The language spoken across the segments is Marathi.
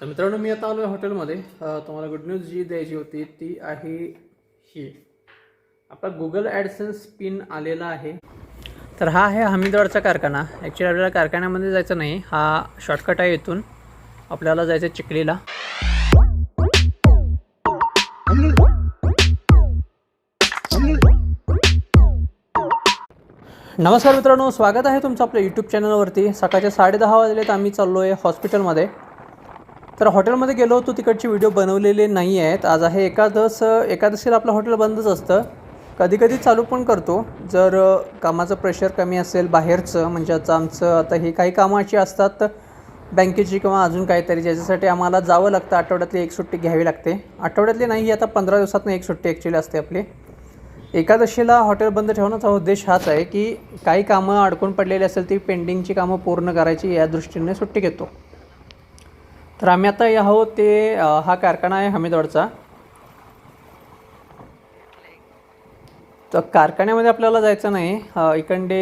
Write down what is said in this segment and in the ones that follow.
तर मित्रांनो मी आता आलो आहे हॉटेलमध्ये तुम्हाला गुड न्यूज जी द्यायची होती ती आहे ही. आपला गुगल ॲडसन्स पिन आलेला आहे. तर हा आहे हमीदवाडचा कारखाना. ॲक्च्युली आपल्याला कारखान्यामध्ये जायचं नाही. हा शॉर्टकट आहे इथून. आपल्याला जायचं आहे चिखलीला. नमस्कार मित्रांनो स्वागत आहे तुमचं आपल्या यूट्यूब चॅनलवरती सकाळच्या साडेदहा वाजलेत आम्ही चाललो आहे हॉस्पिटलमध्ये. तर हॉटेलमध्ये गेलो होतो तिकडचे व्हिडिओ बनवलेले नाही आहेत. आज आहे एकादश एकादशीला आपलं हॉटेल बंदच असतं. कधीकधी चालू पण करतो. जर कामाचं प्रेशर कमी असेल बाहेरचं म्हणजे आता आमचं आता हे काही कामं अशी असतात बँकेची किंवा अजून काहीतरी ज्याच्यासाठी आम्हाला जावं लागतं आठवड्यातली एक सुट्टी घ्यावी लागते. आठवड्यातली नाही ही आता पंधरा दिवसातनं एक सुट्टी ॲक्च्युली असते आपली. एकादशीला हॉटेल बंद ठेवण्याचा उद्देश हाच आहे की काही कामं अडकून पडलेली असेल ती पेंडिंगची कामं पूर्ण करायची या दृष्टीने सुट्टी घेतो. तर आम्ही आता आहोत ते हा कारखाना आहे हमीदवाडचा. तर कारखान्यामध्ये आपल्याला जायचं नाही. इकडे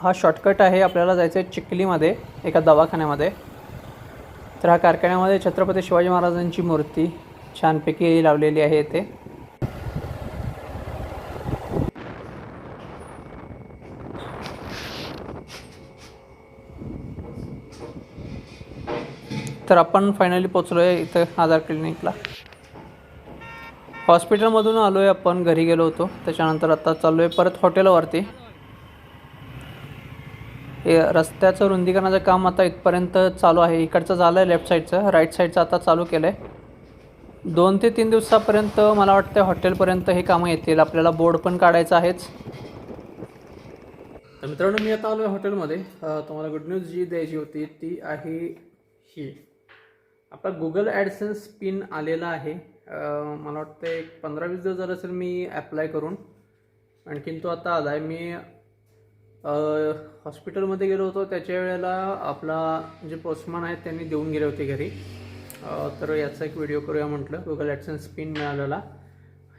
हा शॉर्टकट आहे आपल्याला जायचं आहे चिखलीमध्ये एका दवाखान्यामध्ये. तर हा कारखान्यामध्ये छत्रपती शिवाजी महाराजांची मूर्ती छानपैकी लावलेली आहे इथे. तर आपण फायनली पोचलो आहे इथं आधार क्लिनिकला हॉस्पिटलमधून आलो आहे आपण घरी गेलो होतो. त्याच्यानंतर आता चाललो आहे परत हॉटेलवरती हे रस्त्याचं रुंदीकरणाचं काम आता इथपर्यंत चालू आहे. इकडचं झालं आहे लेफ्ट साईडचं राईट साईडचं आता चालू केलं आहे दोन ते तीन दिवसापर्यंत मला वाटतं हॉटेलपर्यंत हे कामं येतील. आपल्याला बोर्ड पण काढायचं आहेच. तर मित्रांनो मी आता आलो आहे हॉटेलमध्ये तुम्हाला गुड न्यूज जी द्यायची होती ती आहे ही. आपला गुगल ॲडसेन्स पिन आलेला आहे. मला वाटतं एक पंधरा वीस दिवस झालं असेल मी ॲप्लाय करून. आणखीन तो आता आला आहे. मी हॉस्पिटलमध्ये गेलो होतो. त्याच्या वेळेला आपला जे पोस्टमॅन आहेत त्यांनी देऊन गेले होते घरी. तर याचा एक व्हिडिओ करूया म्हटलं. गुगल ॲडसेन्स पिन मिळालेला.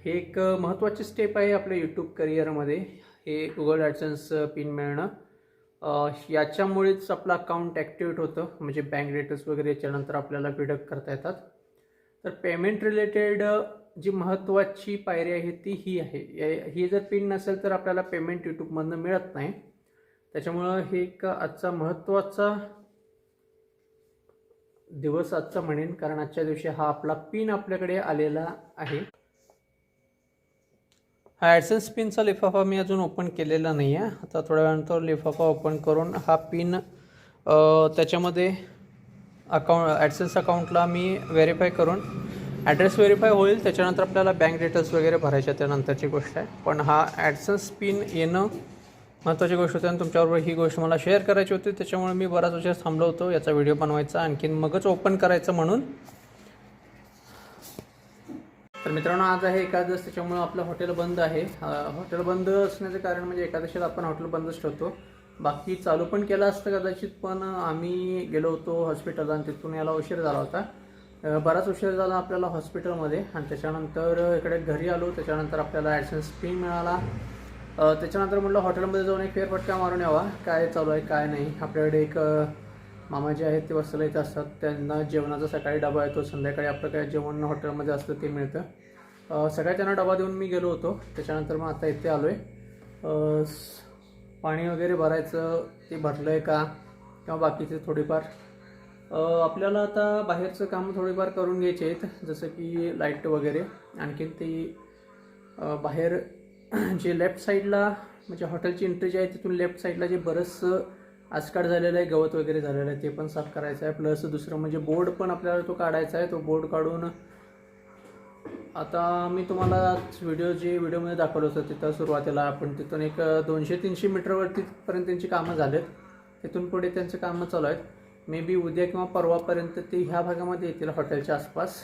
हे एक महत्त्वाची स्टेप आहे आपल्या यूट्यूब करिअरमध्ये हे गुगल ॲडसेन्स पिन मिळणं. याच्यामुळेच आपलं अकाउंट ॲक्टिवेट होतं. म्हणजे बँक डिटेल्स वगैरे याच्यानंतर आपल्याला डिडक्ट करता येतात. तर पेमेंट रिलेटेड जी महत्त्वाची पायरी आहे ती ही आहे. या- ही जर पिन नसेल तर आपल्याला पेमेंट यूट्यूबमधनं मिळत नाही. त्याच्यामुळं हे एक आजचा महत्त्वाचा दिवस आजचा म्हणेन. कारण आजच्या दिवशी हा आपला पिन आपल्याकडे आलेला आहे. हा ॲडसेन्स पिनचा लिफाफा मी अजून ओपन केलेला नाही आहे आता थोड्या वेळानंतर लिफाफा ओपन करून हा पिन त्याच्यामध्ये अकाउंट ॲडसेन्स अकाउंटला मी व्हेरीफाय करून ॲड्रेस व्हेरीफाय होईल. त्याच्यानंतर आपल्याला बँक डिटेल्स वगैरे भरायच्या त्यानंतरची गोष्ट आहे. पण हा ॲडसेन्स पिन येणं महत्त्वाची गोष्ट होती आणि तुमच्याबरोबर ही गोष्ट मला शेअर करायची होती. त्याच्यामुळे मी बराच उशीर थांबलो होतो. याचा व्हिडिओ बनवायचा आणखीन मगच ओपन करायचं म्हणून. तर मित्रांनो आज आहे एकादश त्याच्यामुळं आपलं हॉटेल बंद आहे. हॉटेल बंद असण्याचं कारण म्हणजे एकादशीला आपण हॉटेल बंदच ठेवतो. बाकी चालू पण केलं असतं कदाचित पण आम्ही गेलो होतो हॉस्पिटलला आणि तिथून याला उशीर झाला होता. बराच उशीर झाला आपल्याला हॉस्पिटलमध्ये आणि त्याच्यानंतर इकडे घरी आलो त्याच्यानंतर आपल्याला ॲडसेन्स फी मिळाला. त्याच्यानंतर म्हटलं हॉटेलमध्ये जाऊन एक फेरफटका मारून यावा. काय चालू आहे काय नाही. आपल्याकडे एक मामा जे आहेत ते वस्तीला इथं असतात. त्यांना जेवणाचा सकाळी डबा येतो संध्याकाळी आपलं काय जेवण हॉटेलमध्ये असतं ते मिळतं. सकाळी त्यांना डबा देऊन मी गेलो होतो. त्याच्यानंतर मग आता इथे आलो आहे पाणी वगैरे भरायचं ते भरलं आहे का? किंवा बाकीचे थोडीफार. आपल्याला आता बाहेरचं काम थोडेफार करून घ्यायचे आहेत. जसं की लाइट वगैरे. आणखीन ती बाहेर जे लेफ्ट साईडला म्हणजे हॉटेलची एंट्री जी आहे तिथून लेफ्ट साईडला जे बरंचसं आजकाळ झालेलं आहे गवत वगैरे झालेलं आहे ते पण साफ करायचं आहे. प्लस दुसरं म्हणजे बोर्ड पण आपल्याला तो काढायचा आहे. तो बोर्ड काढून आता मी तुम्हाला व्हिडिओ जे व्हिडिओमध्ये दाखवलं होतं तिथं सुरुवातीला आपण तिथून एक दोनशे तीनशे मीटरवरतीपर्यंत त्यांची कामं झालेत. तिथून पुढे त्यांचं कामं चालू आहेत. मे बी उद्या किंवा परवापर्यंत ते ह्या भागामध्ये येतील हॉटेलच्या आसपास.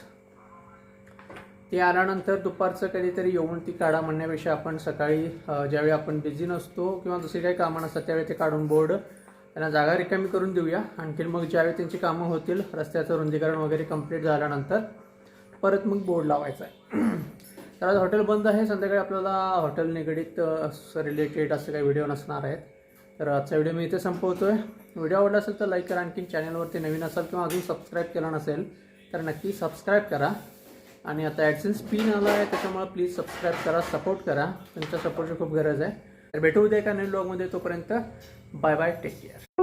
ते आल्यानंतर दुपारचं कधीतरी येऊन ती काढा म्हणण्यापेक्षा आपण सकाळी ज्यावेळी आपण बिझी नसतो किंवा दुसरी काही कामं नसतात त्यावेळी ते काढून बोर्ड त्यांना जागा रिकामी करून देऊया. आणखीन मग ज्यावेळी त्यांची कामं होतील रस्त्याचं रुंदीकरण वगैरे कंप्लीट झाल्यानंतर परत मग बोर्ड लावायचा आहे तर आज हॉटेल बंद आहे. संध्याकाळी आपल्याला हॉटेल निगडीत रिलेटेड असं काही व्हिडिओ नसणार आहेत. तर आजचा व्हिडिओ मी इथे संपवतोय. व्हिडिओ आवडला असेल तर लाईक करा. आणखीन चॅनलवरती नवीन असाल किंवा अजून सबस्क्राईब केला नसेल तर नक्की सबस्क्राईब करा. आणि आता ॲडसेन्स पिन आला आहे त्याच्यामुळे प्लीज सबस्क्राईब करा सपोर्ट करा. तुमच्या सपोर्टची खूप गरज आहे. तर भेटू उद्या एका नवीन ब्लॉगमध्ये तोपर्यंत बाय बाय टेक केअर